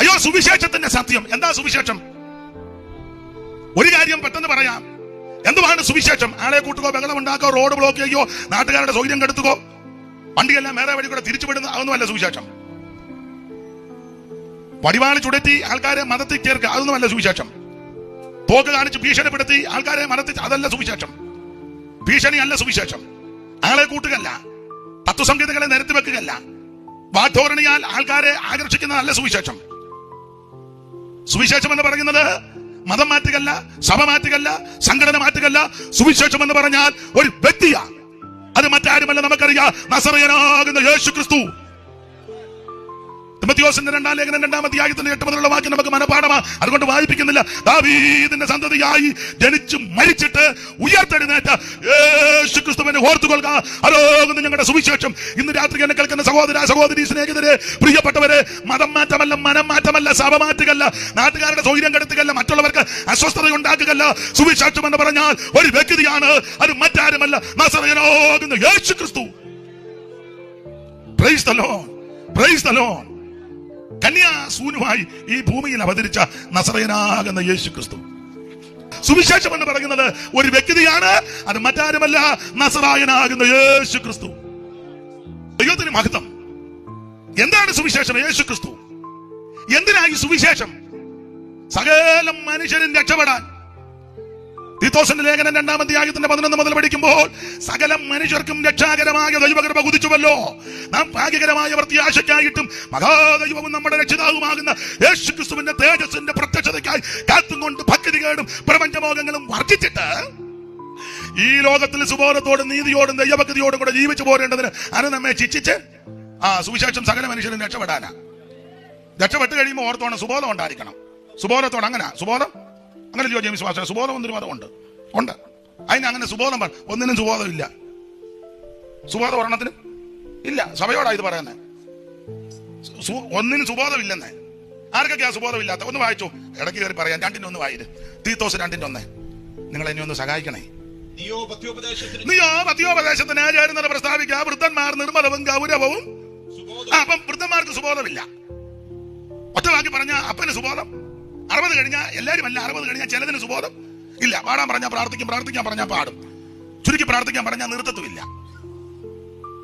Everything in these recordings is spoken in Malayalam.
അയ്യോ സുവിശേഷത്തിന്റെ സത്യം. എന്താ സുവിശേഷം? ഒരു കാര്യം പെട്ടെന്ന് പറയാം. എന്തുവാണ് സുവിശേഷം? ആളെ കൂട്ടുകോ ബഹളം ഉണ്ടാക്കോ റോഡ് ബ്ലോക്ക് ചെയ്യോ നാട്ടുകാരുടെ സൗകര്യം കെടുത്തുകോ വണ്ടിയെല്ലാം വേറെ വഴി കൂടെ തിരിച്ചുവിടുന്ന അതൊന്നുമല്ല സുവിശേഷം. വടിവാളി ചുടത്തി ആൾക്കാരെ മതത്തിൽ ചേർക്കുക അതൊന്നുമല്ല സുവിശേഷം. തോക്ക് കാണിച്ച് ഭീഷണിപ്പെടുത്തി ആൾക്കാരെ മതത്തിൽ അതല്ല സുവിശേഷം. ഭീഷണി അല്ല സുവിശേഷം. ആളെ കൂട്ടുകല്ല തത്വസംഹിതകളെ നിരത്തി വെക്കുകയല്ല. വാധോരണിയാൽ ആൾക്കാരെ ആകർഷിക്കുന്നതല്ല സുവിശേഷം. സുവിശേഷം എന്ന് പറയുന്നത് മതം മാറ്റുകല്ല സഭ മാറ്റുകല്ല സംഘടന മാറ്റുകല്ല സുവിശേഷം എന്ന് പറഞ്ഞാൽ ഒരു വ്യക്തിയാണ്. അത് മറ്റാരുമല്ല നമുക്കറിയാം. നസറയനാകുന്ന യേശു ക്രിസ്തു തിമത്തിയോസിന്റെ രണ്ടാം ലേഖനം രണ്ടാമത്തെ ആയത്തിന്റെ എട്ട് മുതലുള്ള വാക്യം നമുക്ക് മനപാഠമാ അതുകൊണ്ട് വായിപ്പിക്കുന്നില്ല ദാവീദിന്റെ സന്തതിയായി ജനിച്ചു മരിച്ചിട്ട് ഉയർത്തെഴുന്നേറ്റ യേശു ക്രിസ്തുവിനെ ഓർത്തുകൊള്ളുക അലോകുന്ന ഞങ്ങളുടെ സുവിശേഷം. ഇന്ന് രാത്രി എന്നെ കേൾക്കുന്ന സഹോദര സഹോദരി സ്നേഹിതരെ പ്രിയപ്പെട്ടവരെ മതം മാറ്റമല്ല മനം മാറ്റമല്ല സഭമാറ്റുകല്ല നാട്ടുകാരുടെ സൗകര്യം കെടുത്തുകല്ല മറ്റുള്ളവർക്ക് അസ്വസ്ഥത ഉണ്ടാക്കുകയല്ല. സുവിശേഷം എന്ന് പറഞ്ഞാൽ ഒരു വ്യക്തിയാണ് അത് മറ്റാരുമല്ല. നസറയനാകുന്ന Yesu Kristu. Praise Lord. Praise Lord. കന്യാസൂനുമായി ഈ ഭൂമിയിൽ അവതരിച്ച നസറയനാകുന്ന യേശു ക്രിസ്തു സുവിശേഷം എന്ന് പറയുന്നത് ഒരു വ്യക്തിയാണ് അത് മറ്റാരുമല്ല നസറായനാകുന്ന യേശു ക്രിസ്തു ദൈവത്തിന് മഹത്വം. എന്താണ് സുവിശേഷം? യേശു ക്രിസ്തു എന്തിനായി സുവിശേഷം? സകല മനുഷ്യരും രക്ഷപ്പെടാൻ. തീത്തോസിന്റെ ലേഖനം രണ്ടാം അധ്യായത്തിന്റെ പതിനൊന്ന് മുതൽ പഠിക്കുമ്പോൾ സകല മനുഷ്യർക്കും രക്ഷാകരമായ ദൈവകൃപ കുതിച്ചുവല്ലോ. നാം ഭാഗ്യകരമായ പ്രത്യാശയ്ക്കായിട്ടും മഹാദൈവവും നമ്മുടെ രക്ഷിതാവുമാകുന്ന യേശു ക്രിസ്തുവിന്റെ തേജസ്സിന്റെ പ്രത്യക്ഷതയ്ക്കായി കാത്തും കൊണ്ട് ഭക്തികേടും പ്രപഞ്ചമോഗങ്ങളും വർദ്ധിച്ചിട്ട് ഈ ലോകത്തിൽ സുബോധത്തോടും നീതിയോടും ദൈവഭക്തിയോടും കൂടെ ജീവിച്ചു പോരേണ്ടതിന് അത് നമ്മെ ശിക്ഷിച്ച്? ആ സുവിശേഷം സകല മനുഷ്യരും രക്ഷപ്പെടാനാ. രക്ഷപ്പെട്ട് കഴിയുമ്പോൾ ഓർത്തോണം സുബോധം ഉണ്ടായിരിക്കണം. സുബോധത്തോടെ അങ്ങനെ സുബോധം അങ്ങനെ ചോദിച്ചാൽ വിശ്വാസം സുബോധം എന്നൊരു മതമുണ്ട്. ഉണ്ട്. അതിന് അങ്ങനെ സുബോധം പറ- ഒന്നിനും സുബോധമില്ല സുബോധം ഒരെണ്ണത്തിനും ഇല്ല. സഭയോടാ ഇത് പറയുന്നത് ഒന്നിനും സുബോധമില്ലെന്നേ ആർക്കൊക്കെയാ സുബോധമില്ലാത്ത ഒന്ന് വായിച്ചു. ഇടയ്ക്ക് കയറി പറയാം. രണ്ടിന്റെ ഒന്ന് വായിര്. തീത്തോസ് രണ്ടിന്റെ ഒന്ന്. നിങ്ങൾ എന്നെ ഒന്ന് സഹായിക്കണേ. നീയോ പത്യോപദേശത്തിന് ചേരുന്നത് പ്രസ്താവിക്കുക. വൃദ്ധന്മാർ നിർമ്മലവും ഗൗരവവും. അപ്പം വൃദ്ധന്മാർക്ക് സുബോധമില്ല. ഒറ്റ വാക്കി പറഞ്ഞ അപ്പന് സുബോധം. അറുപത് കഴിഞ്ഞാൽ എല്ലാവരും അല്ല അറുപത് കഴിഞ്ഞാൽ ചിലതിന് സുബോധം. ഇല്ല പാടാൻ പറഞ്ഞാൽ പ്രാർത്ഥിക്കും പ്രാർത്ഥിക്കാൻ പറഞ്ഞാൽ പാടും. ചുരുക്കി പ്രാർത്ഥിക്കാൻ പറഞ്ഞാൽ നിർത്തത്തുമില്ല.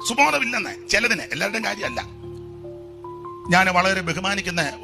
സുബോധമില്ലെന്ന് ചിലതിന് എല്ലാവരുടെയും കാര്യമല്ല. ഞാൻ വളരെ ബഹുമാനിക്കുന്ന